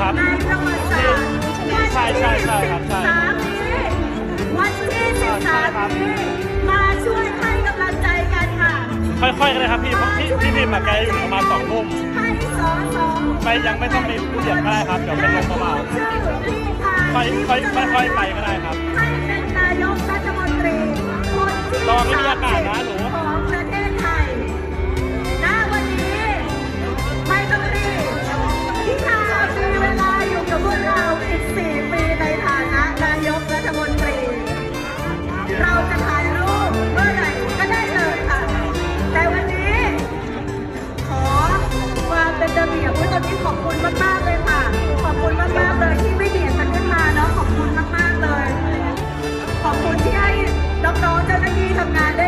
ครับในประวัติศาสตร์ใช่ใช่ใช่ครับใช่วันที่วันที่13นี้มาช่วยให้กำลังใจกันค่ะ ค่อยๆกันเลยครับพี่เพราะพี่พี่พิมพ์อะแกอยู่ประมาณสองทุ่มให้สอสอไม่ยังไม่ต้องมีผู้เสียงก็ได้ครับเดี๋ยวเป็นลมเบาชื่อพี่พาๆค่อยค่อยค่อยไปก็ได้ครับให้เป็นนายกรัฐมนตรีคนที่ระวังไม่มีอากาศนะหนู เราจะถ่ายรูปเมื่อไหร่ก็ได้เลยค่ะ แต่วันนี้ ขอความเป็นระเบียบวันนี้ขอบคุณมากๆเลยค่ะ ขอบคุณมากๆเลยที่ไม่เบียดกันขึ้นมาเนาะ ขอบคุณมากๆเลย ขอบคุณที่ให้น้องๆเจ้าหน้าที่ทำงานได้